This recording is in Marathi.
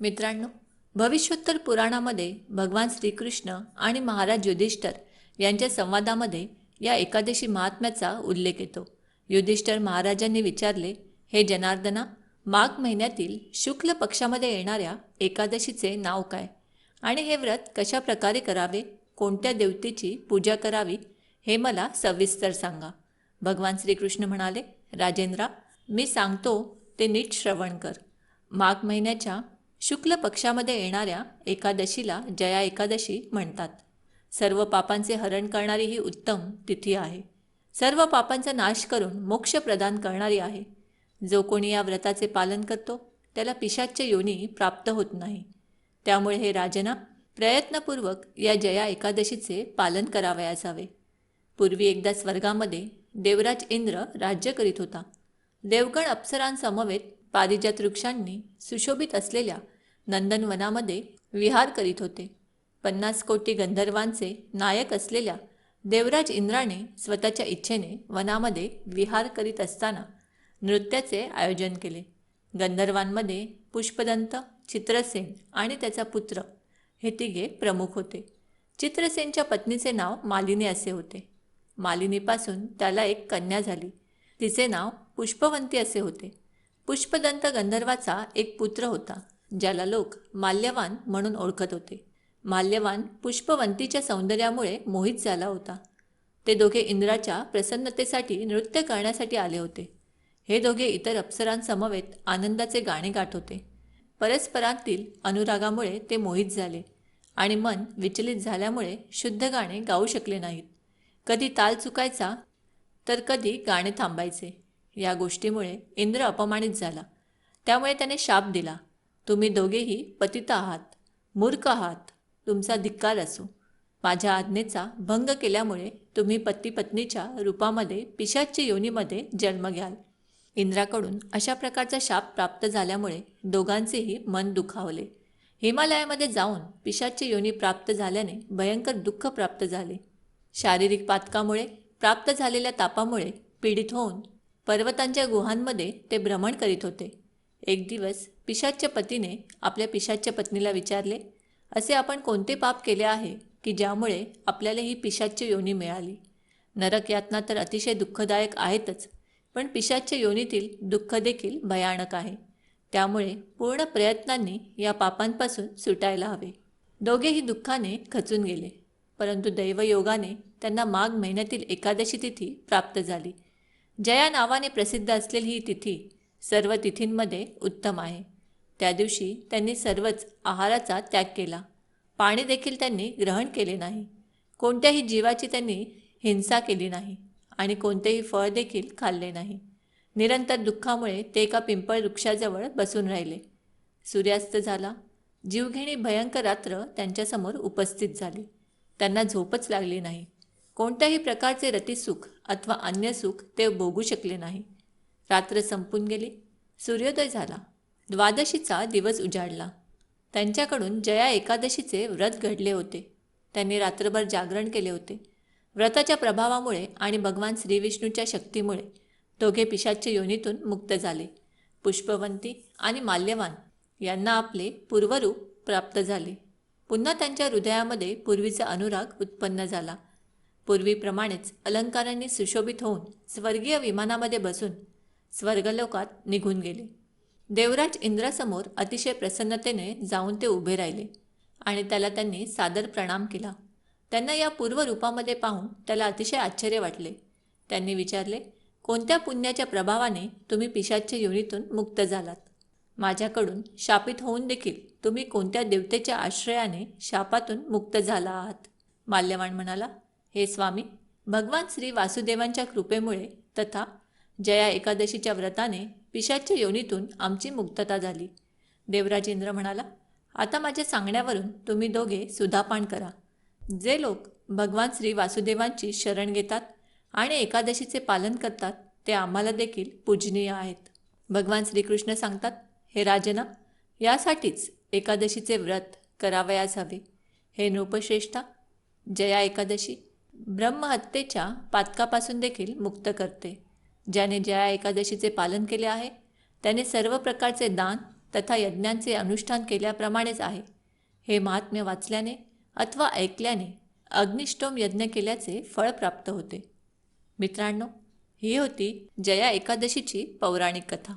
मित्रांनो भविष्योत्तर पुराणामध्ये भगवान श्रीकृष्ण आणि महाराज युधिष्ठर यांच्या संवादामध्ये या एकादशी महात्म्याचा उल्लेख येतो. युधिष्ठर महाराजांनी विचारले हे जनार्दना माघ महिन्यातील शुक्ल पक्षामध्ये येणाऱ्या एकादशीचे नाव काय? आणि हे व्रत कशा प्रकारे करावे? कोणत्या देवतेची पूजा करावी? हे मला सविस्तर सांगा. भगवान श्रीकृष्ण म्हणाले राजेंद्रा मी सांगतो ते नीट श्रवण कर. माघ महिन्याच्या शुक्ल पक्षामध्ये येणाऱ्या एकादशीला जया एकादशी म्हणतात. सर्व पापांचे हरण करणारी ही उत्तम तिथी आहे. सर्व पापांचा नाश करून मोक्ष प्रदान करणारी आहे. जो कोणी या व्रताचे पालन करतो त्याला पिशाच्य योनी प्राप्त होत नाही. त्यामुळे हे राजना प्रयत्नपूर्वक या जया एकादशीचे पालन करावयास हवे पूर्वी एकदा स्वर्गामध्ये देवराज इंद्र राज्य करीत होता. देवगण अप्सरांसमवेत पारिजात वृक्षांनी सुशोभित असलेल्या नंदनवनामध्ये विहार करीत होते. पन्नास कोटी गंधर्वांचे नायक असलेल्या देवराज इंद्राने स्वतःच्या इच्छेने वनामध्ये विहार करीत असताना नृत्याचे आयोजन केले. गंधर्वांमध्ये पुष्पदंत चित्रसेन आणि त्याचा पुत्र हे तिघे प्रमुख होते. चित्रसेनच्या पत्नीचे नाव मालिनी असे होते. मालिनीपासून त्याला एक कन्या झाली. तिचे नाव पुष्पवंती असे होते. पुष्पदंत गंधर्वाचा एक पुत्र होता ज्याला लोक माल्यवान म्हणून ओळखत होते. माल्यवान पुष्पवंतीच्या सौंदर्यामुळे मोहित झाला होता. ते दोघे इंद्राच्या प्रसन्नतेसाठी नृत्य करण्यासाठी आले होते. हे दोघे इतर अप्सरांसमवेत आनंदाचे गाणे गात होते. परस्परांतील अनुरागामुळे ते मोहित झाले आणि मन विचलित झाल्यामुळे शुद्ध गाणे गाऊ शकले नाहीत. कधी ताल चुकायचा तर कधी गाणे थांबायचे. या गोष्टीमुळे इंद्र अपमानित झाला. त्यामुळे त्याने शाप दिला. तुम्ही दोघेही पतित आहात मूर्ख आहात तुमचा धिक्कार असो. माझ्या आज्ञेचा भंग केल्यामुळे तुम्ही पती पत्नीच्या रूपामध्ये पिशाच्या योनीमध्ये जन्म घ्याल. इंद्राकडून अशा प्रकारचा शाप प्राप्त झाल्यामुळे दोघांचेही मन दुखावले. हिमालयामध्ये जाऊन पिशाची योनी प्राप्त झाल्याने भयंकर दुःख प्राप्त झाले. शारीरिक पातकामुळे प्राप्त झालेल्या तापामुळे पीडित होऊन पर्वतांच्या गुहांमध्ये ते भ्रमण करीत होते. एक दिवस पिशाच्य पतीने आपल्या पिशाच्या पत्नीला विचारले असे आपण कोणते पाप केले आहे की ज्यामुळे आपल्याला ही पिशाच्य योनी मिळाली? नरक यातना तर अतिशय दुःखदायक आहेतच पण पिशाच्य योनीतील दुःख देखील भयानक आहे. त्यामुळे पूर्ण प्रयत्नांनी या पापांपासून सुटायला हवे. दोघेही दुःखाने खचून गेले परंतु दैवयोगाने त्यांना माघ महिन्यातील एकादशी तिथी प्राप्त झाली. जया नावाने प्रसिद्ध असलेली ही तिथी सर्व तिथींमध्ये उत्तम आहे. त्या दिवशी त्यांनी सर्वच आहाराचा त्याग केला. पाणी देखील त्यांनी ग्रहण केले नाही. कोणत्याही जीवाची त्यांनी हिंसा केली नाही आणि कोणतेही फळ देखील खाल्ले नाही. निरंतर दुःखामुळे ते एका पिंपळ वृक्षाजवळ बसून राहिले. सूर्यास्त झाला. जीवघेणी भयंकर रात्र त्यांच्यासमोर उपस्थित झाली. त्यांना झोपच लागली नाही. कोणत्याही प्रकारचे रतिसुख अथवा अन्य सुख ते भोगू शकले नाही. रात्र संपून गेली. सूर्योदय झाला. द्वादशीचा दिवस उजाडला. त्यांच्याकडून जया एकादशीचे व्रत घडले होते. त्यांनी रात्रभर जागरण केले होते. व्रताच्या प्रभावामुळे आणि भगवान श्रीविष्णूच्या शक्तीमुळे दोघे पिशाच्या योनीतून मुक्त झाले. पुष्पवंती आणि माल्यवान यांना आपले पूर्वरूप प्राप्त झाले. पुन्हा त्यांच्या हृदयामध्ये पूर्वीचा अनुराग उत्पन्न झाला. पूर्वीप्रमाणेच अलंकारांनी सुशोभित होऊन स्वर्गीय विमानामध्ये बसून स्वर्गलोकात निघून गेले. देवराज इंद्रासमोर अतिशय प्रसन्नतेने जाऊन ते उभे राहिले आणि त्याला त्यांनी सादर प्रणाम केला. त्यांना या पूर्वरूपामध्ये पाहून त्याला अतिशय आश्चर्य वाटले. त्यांनी विचारले कोणत्या पुण्याच्या प्रभावाने तुम्ही पिशाच्या योनीतून मुक्त झालात? माझ्याकडून शापित होऊन देखील तुम्ही कोणत्या देवतेच्या आश्रयाने शापातून मुक्त झाला आहात माल्यवान म्हणाला हे स्वामी भगवान श्री वासुदेवांच्या कृपेमुळे तथा जया एकादशीच्या व्रताने पिशाच्या योनीतून आमची मुक्तता झाली. देवराजेंद्र म्हणाला आता माझ्या सांगण्यावरून तुम्ही दोघे सुधापान करा. जे लोक भगवान श्री वासुदेवांची शरण घेतात आणि एकादशीचे पालन करतात ते आम्हाला देखील पूजनीय आहेत. भगवान श्रीकृष्ण सांगतात हे राजना यासाठीच एकादशीचे व्रत करावयास हवे. हे नृपश्रेष्ठा जया एकादशी ब्रह्महत्येच्या पातकापासून देखील मुक्त करते. ज्याने जया एकादशीचे पालन केले आहे त्याने सर्व प्रकारचे दान तथा यज्ञांचे अनुष्ठान केल्याप्रमाणेच आहे. हे महात्म्य वाचल्याने अथवा ऐकल्याने अग्निष्टोम यज्ञ केल्याचे फळ प्राप्त होते. मित्रांनो ही होती जया एकादशीची पौराणिक कथा.